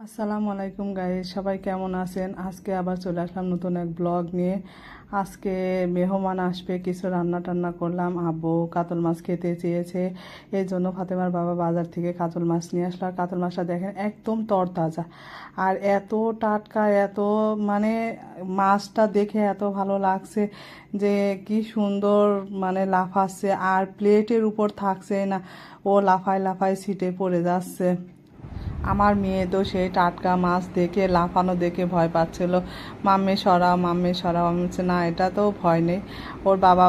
আসসালামু আলাইকুম গাইস সবাই কেমন আছেন? আজকে আবার চলে আসলাম নতুন এক ব্লগ নিয়ে। আজকে মেহমান আসবে, কিছু রান্না টান্না করলাম। আব্বু কাতল মাছ খেতে চেয়েছে এই জন্য ফাতেমার বাবা বাজার থেকে কাতল মাছ নিয়ে আসলো। আর কাতল মাছটা দেখেন একদম তরতাজা। আর এত টাটকা, এত মানে মাছটা দেখে এত ভালো লাগছে যে কি সুন্দর মানে লাফাচ্ছে। আর প্লেটের উপর থাকছে না, ও লাফায় লাফায় ছিটে পড়ে যাচ্ছে। আমার মেয়ে তো সেই টাটকা মাছ দেখে, লাফানো দেখে ভয় পাচ্ছিল। মাম্মে, সরাও মাম্মে, সরাও। আমি না, এটা তো ভয় নেই। ওর বাবা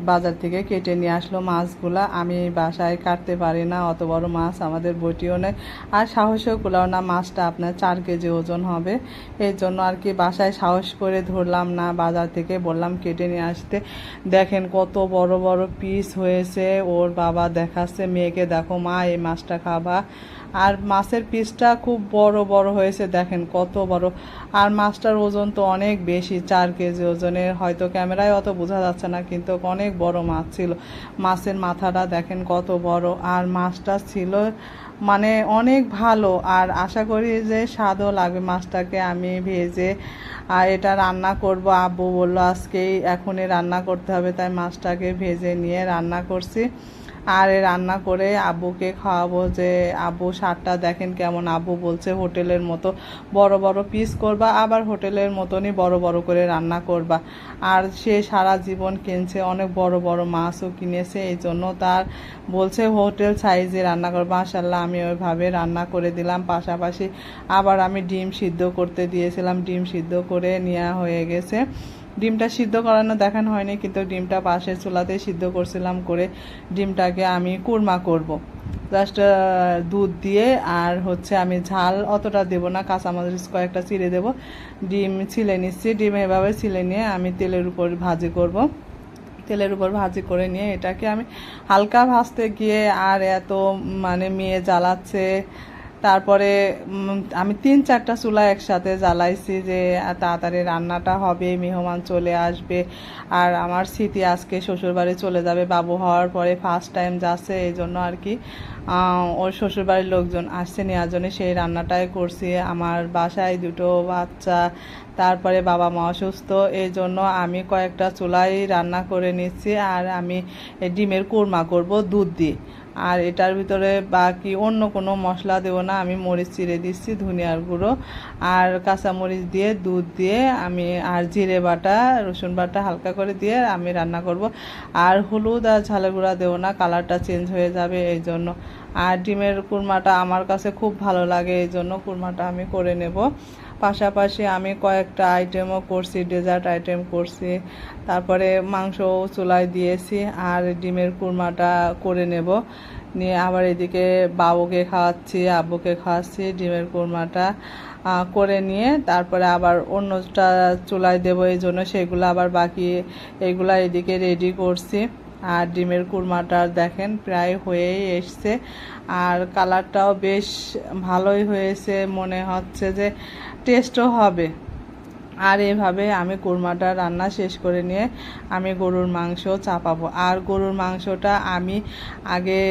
বাজার থেকে কেটে নিয়ে আসলো মাছগুলা। আমি বাসায় কাটতে পারি না, অত বড় মাছ আমাদের বটিও নেই। আর সাহসও কুলাও না, মাছটা আপনার চার কেজি ওজন হবে। এই জন্য আর কি বাসায় সাহস করে ধরলাম না, বাজার থেকে বললাম কেটে নিয়ে আসতে। দেখেন কত বড় বড় পিস হয়েছে। ওর বাবা দেখাচ্ছে, মেয়েকে দেখো, মা, এই মাছটা খাবা। আর মাছের পিসটা খুব বড় বড় হয়েছে, দেখেন কত বড়। আর মাছটার ওজন তো অনেক বেশি, চার কেজি ওজনের হয়তো ক্যামেরায় অত বোঝা যাচ্ছে না, কিন্তু অনেক বড় মাছ ছিল। মাছের মাথাটা দেখেন কত বড়। আর মাছটা ছিল মানে অনেক ভালো। আর আশা করি যে স্বাদও লাগবে মাছটাকে। আমি ভেজে আর এটা রান্না করব। আব্বু বলল, আজকেই এখনই রান্না করতে হবে। তাই মাছটাকে ভেজে নিয়ে রান্না করছি। আর রান্না করে আব্বুকে খাওয়াবো যে, আব্বু স্বাদটা দেখেন কেমন আব্বু বলছে, হোটেলের মতো বড় বড় পিস করবা, আবার হোটেলের মতনই বড় বড় করে রান্না করবা। আর সে সারা জীবন কিনছে, অনেক বড় বড় মাছও কিনেছে, এই জন্য তার বলছে, হোটেল সাইজে রান্না করবা। মাশাল্লাহ আমি ওইভাবে রান্না করে দিলাম। পাশাপাশি আবার আমি ডিম সিদ্ধ করতে দিয়েছিলাম। ডিম সিদ্ধ করে নেওয়া হয়ে গেছে। ডিমটা সিদ্ধ করানো দেখানো হয়নি, কিন্তু ডিমটা পাশের চুলাতে সিদ্ধ করছিলাম করে ডিমটাকে আমি কুরমা করব। জাস্ট দুধ দিয়ে আর হচ্ছে আমি ঝাল অতটা দেব না, কাঁচামরিচ কয়েকটা চিড়ে দেব ডিম ছিলে নিচ্ছি, ডিম এভাবে ছিলে নিয়ে আমি তেলের উপর ভাজি করব। তেলের উপর ভাজি করে নিয়ে এটাকে আমি হালকা ভাজতে গিয়ে আর এত মানে মেয়ে জ্বালাচ্ছে তারপরে আমি তিন চারটা চুলা একসাথে জ্বালাইছি যে তাড়াতাড়ি রান্নাটা হবে, মেহমান চলে আসবে। আর আমার স্মৃতি আজকে শ্বশুরবাড়ি চলে যাবে, বাবু হওয়ার পরে ফার্স্ট টাইম যাচ্ছে, এই জন্য আর কি। ওর শ্বশুরবাড়ির লোকজন আসছে, নেওয়ার জন্য সেই রান্নাটাই করছি। আমার বাসায় দুটো বাচ্চা, তারপরে বাবা মা অসুস্থ, এই জন্য আমি কয়েকটা চুলাই রান্না করে নিচ্ছি। আর আমি ডিমের কোরমা করব দুধ দিয়ে। আর এটার ভিতরে বাকি অন্য কোনো মশলা দেবো না, আমি মরিচ চিড়ে দিচ্ছি, ধনিয়ার গুঁড়ো আর কাঁচামরিচ দিয়ে, দুধ দিয়ে, আমি আর জিরে বাটা, রসুন বাটা হালকা করে দিয়ে আমি রান্না করব। আর হলুদ আর ঝালের গুঁড়া দেবো না, কালারটা চেঞ্জ হয়ে যাবে এই জন্য। আর ডিমের কুরমাটা আমার কাছে খুব ভালো লাগে, এই জন্য কুরমাটা আমি করে নেব। পাশাপাশি আমি কয়েকটা আইটেমও করছি ডেজার্ট আইটেম করছি। তারপরে মাংস চুলায় দিয়েছি আর ডিমের কুরমাটা করে নেব। নিয়ে আবার এদিকে বাবুকে খাওয়াচ্ছি, আব্বুকে খাওয়াচ্ছি ডিমের কুরমাটা করে নিয়ে তারপরে আবার অন্যটা চুলায় দেবো এই জন্য সেগুলো আবার বাকি এগুলা এদিকে রেডি করছি। আর ডিমের কুরমাটা দেখেন প্রায় হয়েই এসছে। আর কালারটাও বেশ ভালোই হয়েছে, মনে হচ্ছে যে টেস্টও হবে। আর এভাবে আমি কোরমাটা রান্না শেষ করে নিয়ে আমি গরুর মাংস চাপাবো। আর গরুর মাংসটা আমি আগে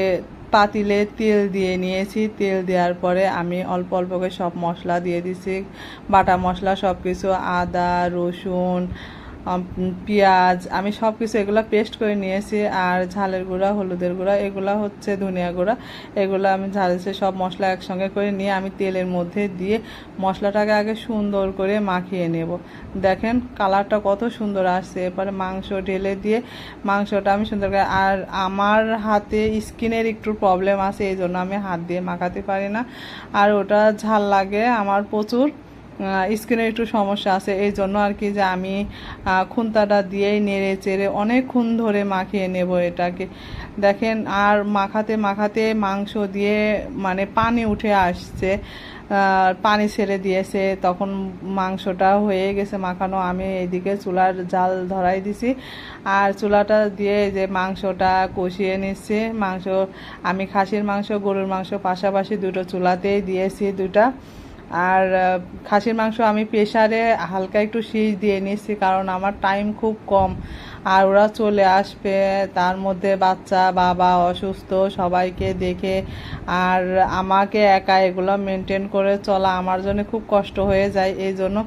পাতিলে তেল দিয়ে নিয়েছি। তেল দেওয়ার পরে আমি অল্প অল্প করে সব মশলা দিয়ে দিছি। বাটা মশলা সব কিছু আদা, রসুন পেঁয়াজ, আমি সব কিছু এগুলো পেস্ট করে নিয়েছি, আর ঝালের গুঁড়া, হলুদের গুঁড়া, এগুলো হচ্ছে ধনিয়া গুঁড়া, এগুলো আমি ঝালছে সব মশলা একসঙ্গে করে নিয়ে আমি তেলের মধ্যে দিয়ে মশলাটাকে আগে সুন্দর করে মাখিয়ে নেব। দেখেন কালারটা কত সুন্দর আসছে, এরপরে মাংস ঢেলে দিয়ে, মাংসটা আমি সুন্দর করে, আর আমার হাতে স্কিনের একটু প্রবলেম আছে, এই জন্য আমি হাত দিয়ে মাখাতে পারি না। আর ওটা ঝাল লাগে আমার প্রচুর। স্কিনের একটু সমস্যা আছে, এই জন্য আর কি যে আমি খুন্তাটা দিয়েই নেড়ে চেড়ে অনেকক্ষণ ধরে মাখিয়ে নেব এটাকে। দেখেন, আর মাখাতে মাখাতে মাংস দিয়ে মানে পানি উঠে আসছে পানি ছেড়ে দিয়েছে, তখন মাংসটা হয়ে গেছে মাখানো। আমি এইদিকে চুলার জাল ধরাই দিছি, আর চুলাটা দিয়ে যে মাংসটা কষিয়ে নিচ্ছে। মাংস, আমি খাসির মাংস, গরুর মাংস পাশাপাশি দুটো চুলাতেই দিয়েছি দুটা। আর খাসির মাংস আমি প্রেশারে হালকা একটু শীষ দিয়ে নিয়েছি, কারণ আমার টাইম খুব কম। আর ওরা চলে আসবে, তার মধ্যে বাচ্চা, বাবা অসুস্থ, সবাইকে দেখে। আর আমাকে একা এগুলো মেনটেন করে চলা আমার জন্য খুব কষ্ট হয়ে যায়, এই জন্য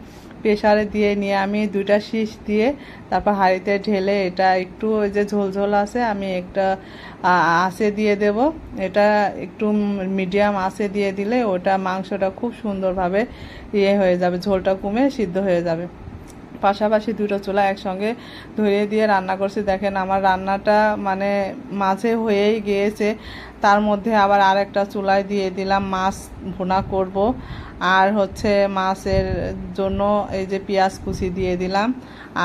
প্রেসারে দিয়ে নিয়ে আমি দুইটা শীষ দিয়ে তারপর হাঁড়িতে ঢেলে এটা একটু ওই যে ঝোলঝোল আছে, আমি একটা আসে দিয়ে দেব। এটা একটু মিডিয়াম আসে দিয়ে দিলে ওটা মাংসটা খুব সুন্দরভাবে ইয়ে হয়ে যাবে, ঝোলটা কমে সিদ্ধ হয়ে যাবে। পাশাপাশি দুটো চুলা একসঙ্গে ধরিয়ে দিয়ে রান্না করছি। দেখেন আমার রান্নাটা মানে মাঝে হয়েই গিয়েছে। তার মধ্যে আবার আরেকটা চুলায় দিয়ে দিলাম মাছ ভুনা করব। আর হচ্ছে মাছের জন্য এই যে পেঁয়াজ কুচি দিয়ে দিলাম।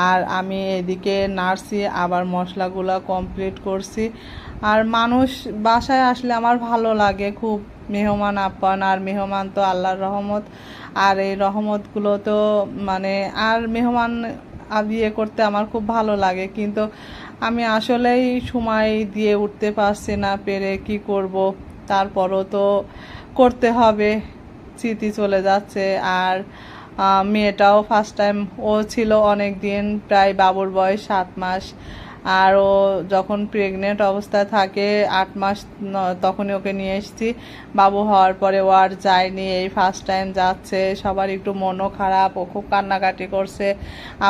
আর আমি এদিকে নাড়ছি, আবার মশলাগুলো কমপ্লিট করছি। আর মানুষ বাসায় আসলে আমার ভালো লাগে খুব। মেহমান আপ্যায়ন আর মেহমান তো আল্লাহর রহমত। আর এই রহমতগুলো তো মানে আর মেহমান ইয়ে করতে আমার খুব ভালো লাগে। কিন্তু আমি আসলেই সময় দিয়ে উঠতে পারছি না, পেরে কি করব? তারপরও তো করতে হবে, স্মৃতি চলে যাচ্ছে। আর মেয়েটাও ফার্স্ট টাইম ও ছিল অনেক দিন প্রায় বাবুর বয়স সাত মাস। আর ও যখন প্রেগনেন্ট অবস্থায় থাকে, আট মাস তখনই ওকে নিয়ে এসেছি। বাবু হওয়ার পরে ও আর যায়নি, এই ফার্স্ট টাইম যাচ্ছে। সবার একটু মনও খারাপ, ও খুব কান্নাকাটি করছে।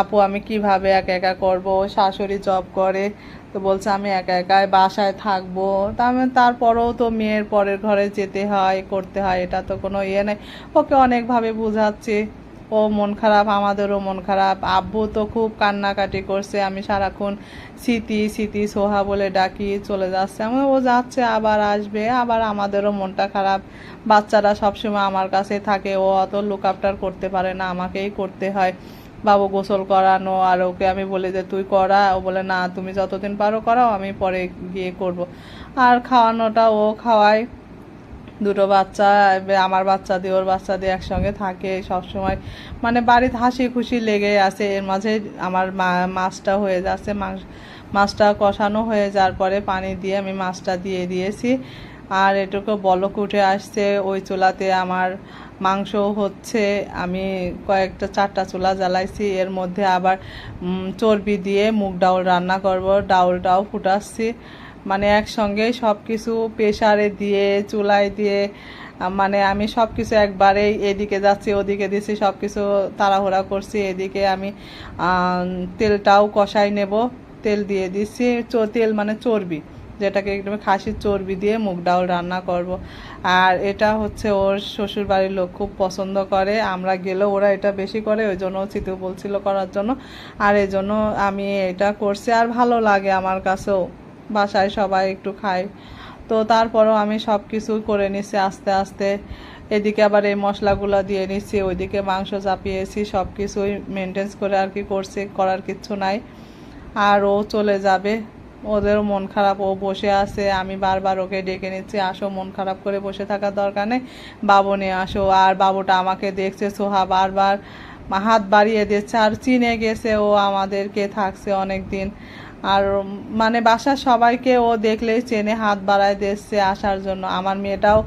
আপু, আমি কীভাবে একা একা করব? শাশুড়ি জব করে। তো বলছে, আমি একা একাই বাসায় থাকব। তা আমি, তারপরেও তো মেয়ের পরের ঘরে যেতে হয়, করতে হয়, এটা তো কোনো ইয়ে নেই। ওকে অনেকভাবে বুঝাচ্ছি। ও মন খারাপ, আমাদেরও মন খারাপ। আব্বু তো খুব কান্নাকাটি করছে, আমি সারাক্ষণ স্মৃতি স্মৃতি, সোহা বলে ডাকি, চলে যাচ্ছে। আমি ও যাচ্ছে, আবার আসবে, আবার আমাদেরও মনটা খারাপ। বাচ্চারা সবসময় আমার কাছে থাকে, ও অত লুক আপটার করতে পারে না, আমাকেই করতে হয়। বাবু গোসল করানো, আর ওকে আমি বলি যে, তুই করা। ও বলে, না, তুমি যতদিন পারো করাও, আমি পরে গিয়ে করব। আর খাওয়ানোটা ও খাওয়ায়। দুটো বাচ্চা আমার বাচ্চা দিয়ে, ওর বাচ্চা দিয়ে একসঙ্গে থাকে সব সময় মানে বাড়িতে হাসি খুশি লেগে আছে, এর মাঝে আমার মাছটা হয়ে যাচ্ছে মাংস মাছটা কষানো হয়ে যাওয়ার পরে পানি দিয়ে আমি মাছটা দিয়ে দিয়েছি। আর এটুকু বলক উঠে আসছে, ওই চুলাতে আমার মাংস হচ্ছে। আমি কয়েকটা, চারটা চুলা জ্বালাইছি, এর মধ্যে আবার চর্বি দিয়ে মুগ ডাউল রান্না করব, ডাউলটাও ফুটাচ্ছি। মানে একসঙ্গে সব কিছু প্রেসারে দিয়ে, চুলায় দিয়ে মানে আমি সব কিছু একবারেই এদিকে যাচ্ছি, ওদিকে দিচ্ছি সব কিছু তাড়াহুড়া করছি, এদিকে আমি তেলটাও কষাই নেব, তেল দিয়ে দিচ্ছি তেল মানে চর্বি, যেটাকে একদম খাসির চর্বি দিয়ে মুগ ডাউল রান্না করব। আর এটা হচ্ছে ওর শ্বশুর বাড়ির লোক খুব পছন্দ করে, আমরা গেলেও ওরা এটা বেশি করে, ওই জন্য চিতু বলছিল করার জন্য, আর এই জন্য আমি এটা করছি, আর ভালো লাগে আমার কাছেও। বাসায় সবাই একটু খায়। তো তারপরও আমি সব কিছু করে নিচ্ছি আস্তে আস্তে। এদিকে আবার এই মশলাগুলো দিয়ে নিচ্ছি ওইদিকে মাংস চাপিয়েছি সব কিছুই মেনটেন্স করে আর কি করছি, করার কিচ্ছু নাই। আর ও চলে যাবে। ওদেরও মন খারাপ, ও বসে আছে, আমি বারবার ওকে ডেকে নিচ্ছি, আসো, মন খারাপ করে বসে থাকার দরকার নেই, বাবু নিয়ে আসো। আর বাবুটা আমাকে দেখছে, সোহা বারবার হাত বাড়িয়ে দিচ্ছে, আর চিনে গেছে ও আমাদেরকে থাকছে অনেক দিন আর মানে বাসার সবাইকে ও দেখলেই চেনে, হাত বাড়ায় দিচ্ছে আসার জন্য। আমার মেয়েটাও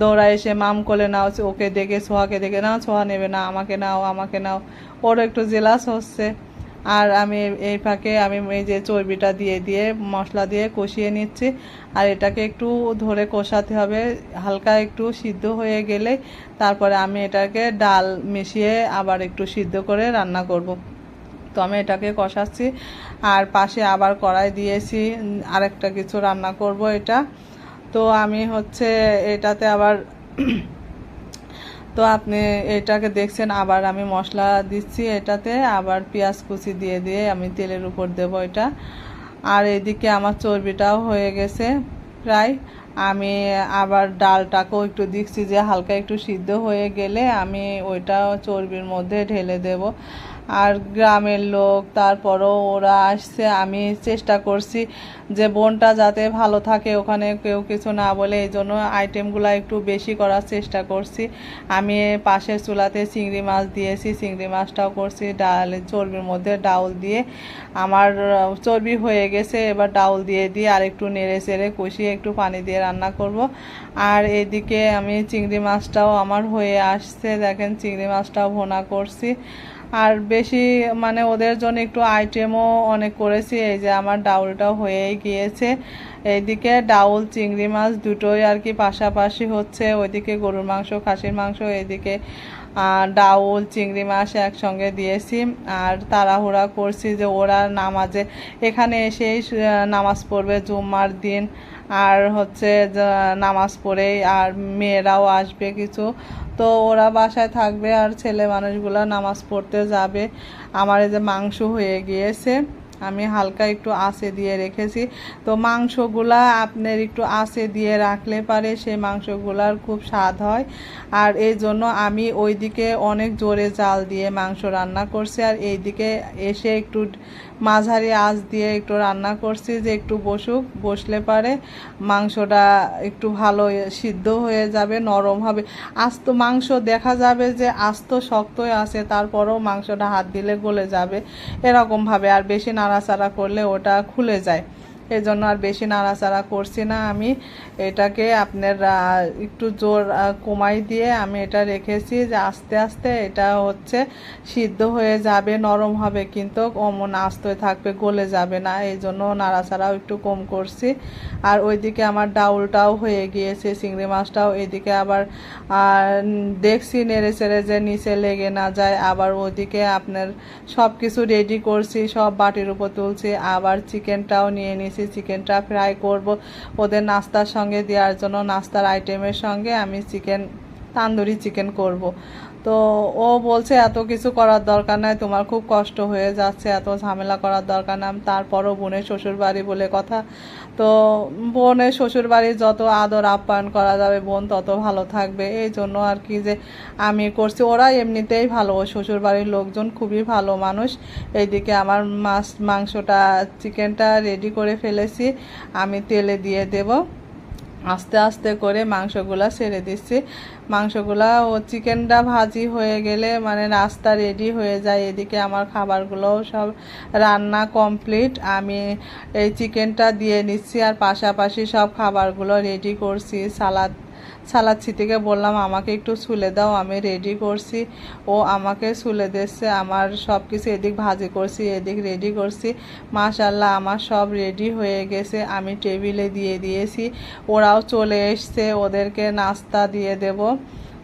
দৌড়ায় এসে মাম কোলে নাও, ওকে দেখে, সোহাকে দেখে নাও সোহা নেবে না, আমাকে নাও আমাকে নাও। ওর একটু জেলাস হচ্ছে। আর আমি এই ফাঁকে আমি এই যে চর্বিটা দিয়ে দিয়ে মশলা দিয়ে কষিয়ে নিচ্ছি। আর এটাকে একটু ধরে কষাতে হবে। হালকা একটু সিদ্ধ হয়ে গেলে তারপরে আমি এটাকে ডাল মিশিয়ে আবার একটু সিদ্ধ করে রান্না করব। তো আমি এটাকে কষাচ্ছি। আর পাশে আবার কড়াই দিয়েছি আরেকটা কিছু রান্না করব এটা। তো আমি হচ্ছে এটাতে আবার তো আপনি এটাকে দেখছেন, আবার আমি মশলা দিচ্ছি এটাতে, আবার পেঁয়াজ কুচি দিয়ে দিয়ে আমি তেলের উপর দেব এটা। আর এদিকে আমার চর্বিটাও হয়ে গেছে প্রায়। আমি আবার ডালটাকেও একটু দেখছি যে হালকা একটু সিদ্ধ হয়ে গেলে আমি ওইটা চর্বির মধ্যে ঢেলে দেব। আর গ্রামের লোক, তারপরও ওরা আসছে। আমি চেষ্টা করছি যে বোনটা যাতে ভালো থাকে ওখানে, কেউ কিছু না বলে, এই জন্য আইটেমগুলো একটু বেশি করার চেষ্টা করছি। আমি পাশের চুলাতে চিংড়ি মাছ দিয়েছি, চিংড়ি মাছটাও করছি, ডাল, চর্বির মধ্যে ডাউল দিয়ে। আমার চর্বি হয়ে গেছে, এবার ডাউল দিয়ে দিয়ে আর একটু নেড়ে চেড়ে কষিয়ে একটু পানি দিয়ে রান্না করব। আর এদিকে আমি চিংড়ি মাছটাও আমার হয়ে আসছে, দেখেন চিংড়ি মাছটাও ভোনা করছি। আর বেশি মানে ওদের জন্য একটু আইটেমও অনেক করেছি এই যে আমার ডাউলটা হয়েই গিয়েছে। এইদিকে ডাউল চিংড়ি মাছ দুটোই আর কি পাশাপাশি হচ্ছে ওইদিকে গরুর মাংস খাসির মাংস এইদিকে আহ, ডাউল, চিংড়ি মাছ একসঙ্গে দিয়েছি। আর তাড়াহুড়া করছি যে ওরা নামাজে। এখানে এসেই নামাজ পড়বে জুম্মার দিন। আর হচ্ছে নামাজ পড়েই আর মেয়েরাও আসবে কিছু। তো ওরা বাসায় থাকবে আর ছেলে মানুষগুলো নামাজ পড়তে যাবে। আমার এই যে মাংস হয়ে গিয়েছে। আমি হালকা একটু আঁচে দিয়ে রেখেছি। তো মাংসগুলা আপনার একটু আঁচে দিয়ে রাখলে পারে, সেই মাংসগুলার খুব স্বাদ হয়। আর এই জন্য আমি ওইদিকে অনেক জোরে জাল দিয়ে মাংস রান্না করছি। আর এইদিকে এসে একটু মাঝারি আঁচ দিয়ে একটু রান্না করছি যে একটু বসুক, বসলে পারে মাংসটা একটু ভালো সিদ্ধ হয়ে যাবে, নরম হবে। আস্ত মাংস দেখা যাবে যে আস্ত শক্তই আছে, তারপরেও মাংসটা হাত দিলে গলে যাবে। এরকমভাবে আর বেশি নাড়াচাড়া করলে ওটা খুলে যায়। এই জন্য আর বেশি নাড়াচাড়া করছি না আমি। এটাকে আপনার একটু জোর কমাই দিয়ে আমি এটা রেখেছি যে আস্তে আস্তে এটা হচ্ছে সিদ্ধ হয়ে যাবে, নরম হবে কিন্তু অমন আস্তই থাকবে, গলে যাবে না। এই জন্য নাড়াচাড়াও একটু কম করছি। আর ওইদিকে আমার ডাউলটাও হয়ে গিয়েছে, চিংড়ি মাছটাও। এদিকে আবার দেখছি নেড়ে চেড়ে যে নিচে লেগে না যায়। আবার ওদিকে আপনার সব কিছু রেডি করছি, সব বাটির উপর তুলছি। আবার চিকেনটাও নিয়ে নিয়েছি চিকেনটা ফ্রাই করব। ওদের নাস্তার সঙ্গে দেওয়ার জন্য নাস্তার আইটেমের সঙ্গে আমি চিকেন, তান্দুরি চিকেন করব। তো ও বলছে, এত কিছু করার দরকার নাই, তোমার খুব কষ্ট হয়ে যাচ্ছে, এত ঝামেলা করার দরকার নাই। তারপরও বোনের শ্বশুরবাড়ি বলে কথা তো বোনের শ্বশুর বাড়ি যত আদর আপ্যায়ন করা যাবে, বোন তত ভালো থাকবে। এই জন্য আর কি যে আমি করছি। ওরা এমনিতেই ভালো। শ্বশুর বাড়ির লোকজন খুবই ভালো মানুষ। এইদিকে আমার মাছ, মাংসটা চিকেনটা রেডি করে ফেলেছি। আমি তেলে দিয়ে দেবো। আস্তে আস্তে করে মাংসগুলা ছেড়ে দিচ্ছি। মাংসগুলা ও চিকেনটা ভাজি হয়ে গেলে মানে রাস্তা রেডি হয়ে যায়। এদিকে আমার খাবারগুলোও সব রান্না কমপ্লিট আমি এই চিকেনটা দিয়ে নিচ্ছি আর পাশাপাশি সব খাবারগুলো রেডি করছি। সালাদ সালাদ ছিটিকে বললাম, আমাকে একটু ছুলে দাও, আমি রেডি করছি। ও আমাকে ছুলে দিচ্ছে আমার সব কিছু এদিক ভাজি করছি, এদিক রেডি করছি। মাশাল্লাহ আমার সব রেডি হয়ে গেছে, আমি টেবিলে দিয়ে দিয়েছি। ওরাও চলে এসছে, ওদেরকে নাস্তা দিয়ে দেব।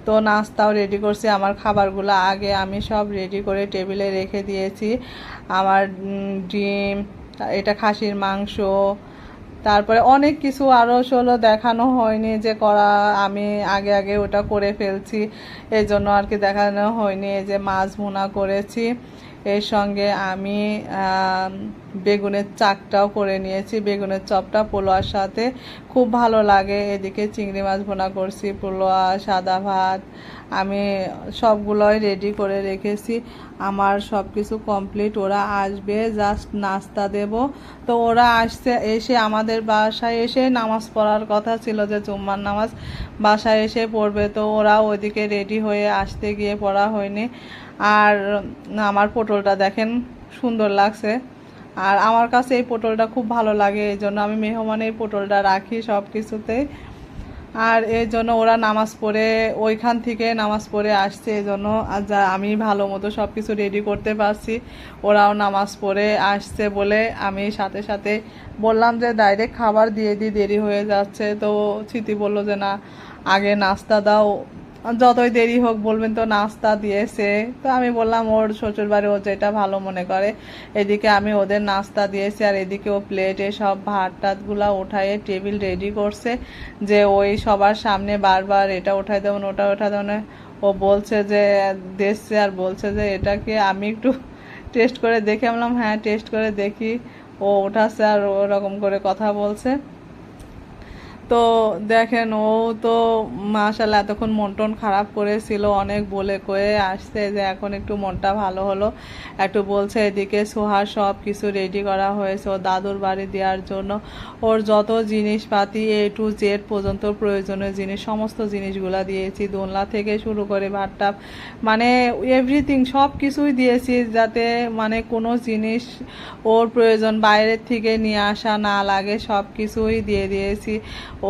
তো নাস্তাও রেডি করছি, আমার খাবারগুলো আগে আমি সব রেডি করে টেবিলে রেখে দিয়েছি। আমার ডিম, এটা খাসির মাংস তারপরে অনেক কিছু আরও হলো দেখানো হয়নি যে করা, আমি আগে আগে ওটা করে ফেলছি। এই জন্য আর কি দেখানো হয়নি, এই যে মাছ ভুনা করেছি। এর সঙ্গে আমি, বেগুনের চাকটাও করে নিয়েছি, বেগুনের চপটা পোলোয়ার সাথে। খুব ভালো লাগে, এদিকে চিংড়ি মাছ ভুনা করছি, পোলোয়া, সাদা ভাত আমি সবগুলোই রেডি করে রেখেছি। আমার সব কিছু কমপ্লিট ওরা আসবে জাস্ট নাস্তা দেব। তো ওরা আসছে, এসে আমাদের বাসায় এসে নামাজ পড়ার কথা ছিল যে জুম্মার নামাজ বাসায় এসে পড়বে। তো ওরা ওইদিকে রেডি হয়ে আসতে গিয়ে পড়া হয়নি। আর আমার পটলটা দেখেন, সুন্দর লাগছে। আর আমার কাছে এই পটলটা খুব ভালো লাগে, এই জন্য আমি মেহমানের পটলটা রাখি সব কিছুতেই আর এই জন্য ওরা নামাজ পড়ে, ওইখান থেকে নামাজ পড়ে আসছে এই জন্য। আর যা, আমি ভালো মতো সব কিছু রেডি করতে পারছি। ওরাও নামাজ পড়ে আসছে বলে আমি সাথে সাথে বললাম যে ডাইরেক্ট খাবার দিয়ে দিই দেরি হয়ে যাচ্ছে। তো স্মৃতি বলল যে, না, আগে নাস্তা দাও। যতই দেরি হোক বলবেন তো নাস্তা দিয়েছে। তো আমি বললাম, ওর শ্বশুর বাড়ি ও যেটা ভালো মনে করে, এদিকে আমি ওদের নাস্তা দিয়েছি, আর এদিকে ও প্লেটে সব ভাত টাতগুলা উঠায়ে টেবিল রেডি করছে, যে ওই সবার সামনে বারবার এটা উঠাই দেবেন, ওটা উঠাই দেবেন। ও বলছে যে, দেখছে আর বলছে যে, এটাকে আমি একটু টেস্ট করে দেখে বললাম হ্যাঁ টেস্ট করে দেখি। ও উঠাচ্ছে আর ওরকম করে কথা বলছে। তো দেখেন, ও তো মাশাল্লাহ এতক্ষণ মন টন খারাপ করেছিল, অনেক বলে কয়ে আসছে যে এখন একটু মনটা ভালো হলো। একটু বলছে এদিকে সোহার সব কিছু রেডি করা হয়েছে ও দাদুর বাড়ি দেওয়ার জন্য। ওর যত জিনিসপাতি এ টু জেড পর্যন্ত প্রয়োজনীয় জিনিস, সমস্ত জিনিসগুলা দিয়েছি, দোলনা থেকে শুরু করে ভাতটাপ মানে এভরিথিং সব কিছুই দিয়েছি যাতে মানে কোনো জিনিস ওর প্রয়োজন বাইরের থেকে নিয়ে আসা না লাগে, সব কিছুই দিয়ে দিয়েছি।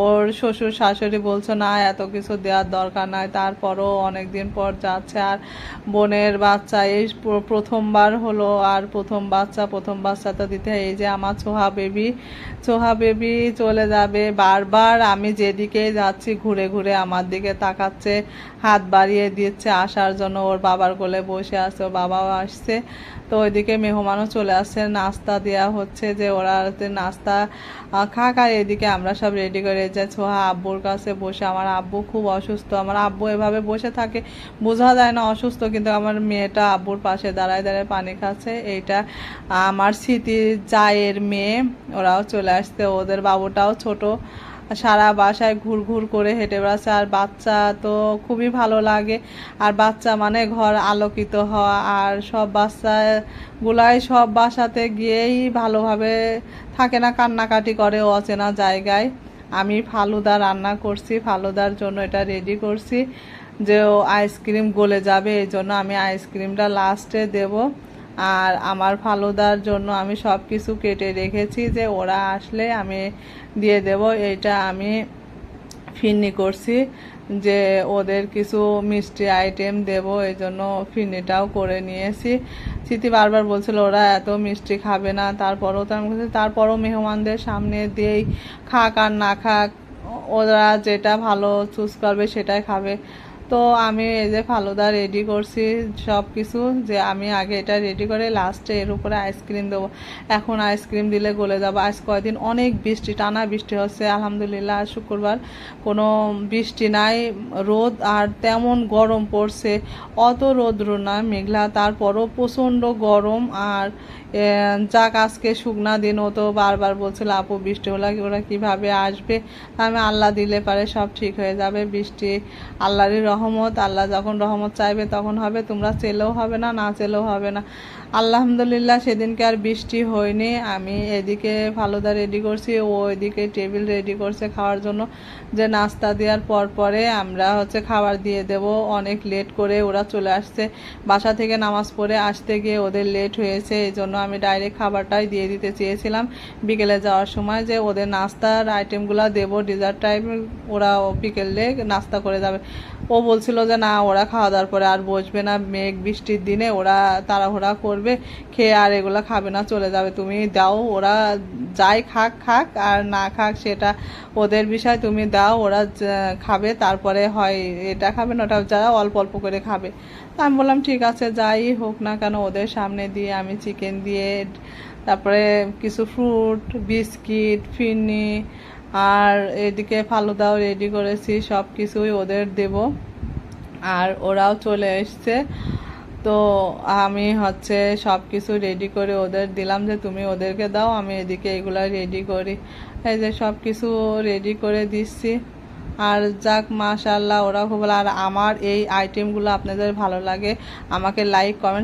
ওর শ্বশুর শাশুড়ি বলছে, না, এত কিছু দেওয়ার দরকার নাই। তারপরও অনেক দিন পর যাচ্ছে আর বোনের বাচ্চা, এই প্রথমবার হলো আর প্রথম বাচ্চা প্রথম বাচ্চা তো দিতে হয়। এই যে আমার ছোহা বেবি ছোহা বেবি চলে যাবে। বারবার আমি যেদিকে যাচ্ছি, ঘুরে ঘুরে আমার দিকে তাকাচ্ছে, হাত বাড়িয়ে দিচ্ছে, আসার জন্য ওর বাবার কোলে বসে আছে, ওর বাবাও আসছে। তো ওইদিকে মেহমানও চলে আসছে। নাস্তা দেওয়া হচ্ছে যে ওরা নাস্তা খাক আর এদিকে আমরা সব রেডি করে যে ছোহা আব্বুর কাছে বসে আমার আব্বু খুব অসুস্থ। আমার আব্বু এভাবে বসে থাকে, বোঝা যায় না অসুস্থ, কিন্তু আমার মেয়েটা আব্বুর পাশে দাঁড়ায় দাঁড়ায় পানি খাচ্ছে। এইটা আমার স্মৃতি জায়ের মেয়ে, ওরাও চলে আসছে, ওদের বাবুটাও ছোট। সারা বাসায় ঘুর ঘুর করে হেঁটে বেড়াচ্ছে, আর বাচ্চা তো খুবই ভালো লাগে। আর বাচ্চা মানে ঘর আলোকিত হওয়া, আর সব বাচ্চাগুলাই সব বাসাতে গিয়েই ভালোভাবে থাকে না, কান্নাকাটি করে অচেনা জায়গায়। আমি ফালুদা রান্না করছি, ফালুদার জন্য এটা রেডি করছি যে ও আইসক্রিম গলে যাবে, এই জন্য আমি আইসক্রিমটা লাস্টে দেব। আর আমার ফালুদার জন্য আমি সব কিছু কেটে রেখেছি যে ওরা আসলে আমি দিয়ে দেব এটা আমি ফিরনি করছি। যে ওদের কিছু মিষ্টি আইটেম দেব, এই জন্য ফিরনিটাও করে নিয়েছি। স্মৃতি বারবার বলছিল, ওরা এত মিষ্টি খাবে না। তারপরও তার তারপরও মেহমানদের সামনে দিয়েই খাক আর না খাক, ওরা যেটা ভালো চুজ করবে সেটাই খাবে। তো আমি এই যে ফালুদা রেডি করছি সব কিছু যে আমি আগে এটা রেডি করে লাস্টে এর উপরে আইসক্রিম দেবো। এখন আইসক্রিম দিলে গলে যাব। আজ কয়দিন অনেক বৃষ্টি, টানা বৃষ্টি হচ্ছে, আলহামদুলিল্লাহ, শুক্রবার। কোনো বৃষ্টি নাই, রোদ আর তেমন গরম পড়ছে। অত রৌদ্র না, মেঘলা, তারপরও প্রচণ্ড গরম। আর যাক, আজকে শুকনা দিন, ও তো বারবার বলছিল, আপু, বৃষ্টি হলে ওরা কীভাবে আসবে? আমি আল্লাহ দিলে পারে সব ঠিক হয়ে যাবে, বৃষ্টি আল্লাহরই রহমত, আল্লাহ যখন রহমত চাইবে তখন হবে, তোমরা চেলেও হবে না না চেলেও হবে না। আলহামদুলিল্লাহ সেদিনকে আর বৃষ্টি হয়নি। আমি এদিকে ফালুদা রেডি করছি, ও এদিকে টেবিল রেডি করছে খাওয়ার জন্য। যে নাস্তা দেওয়ার পর পরে আমরা হচ্ছে খাবার দিয়ে দেব। অনেক লেট করে ওরা চলে আসছে। বাসা থেকে নামাজ পড়ে আসতে গিয়ে ওদের লেট হয়েছে। এই জন্য আমি ডাইরেক্ট খাবারটাই দিয়ে দিতে চেয়েছিলাম বিকেলে যাওয়ার সময় যে ওদের নাস্তার আইটেমগুলো দেবো। ডিজার্ট টাইম ওরা বিকেলে নাস্তা করে যাবে। ও বলছিল যে, না, ওরা খাওয়া দাওয়ার পরে আর বসবে না। মেঘ বৃষ্টির দিনে ওরা তাড়াহুড়া করবে, খেয়ে আর এগুলো খাবে না, চলে যাবে। তুমি দাও, ওরা যাই খাক খাক, আর না খাক সেটা ওদের বিষয়। তুমি দাও, ওরা খাবে, তারপরে হয় এটা খাবে, না ওটা যারা অল্প অল্প করে খাবে। আমি বললাম, ঠিক আছে, যাই হোক না কেন, ওদের সামনে দিয়ে আমি চিকেন দিয়ে, তারপরে কিছু ফ্রুট বিস্কিট ফিরনি আর এদিকে ফালুদাও রেডি করেছি সব কিছুই ওদের দেব। আর ওরাও চলে এসছে। তো আমি হচ্ছে সব কিছু রেডি করে ওদের দিলাম যে, তুমি ওদেরকে দাও, আমি এদিকে এগুলো রেডি করি। এই যে সব কিছু রেডি করে দিচ্ছি। আর যাক মাশাল্লাহ ওরা খুব আর আমার এই আইটেমগুলো আপনাদের ভালো লাগে, আমাকে লাইক কমেন্ট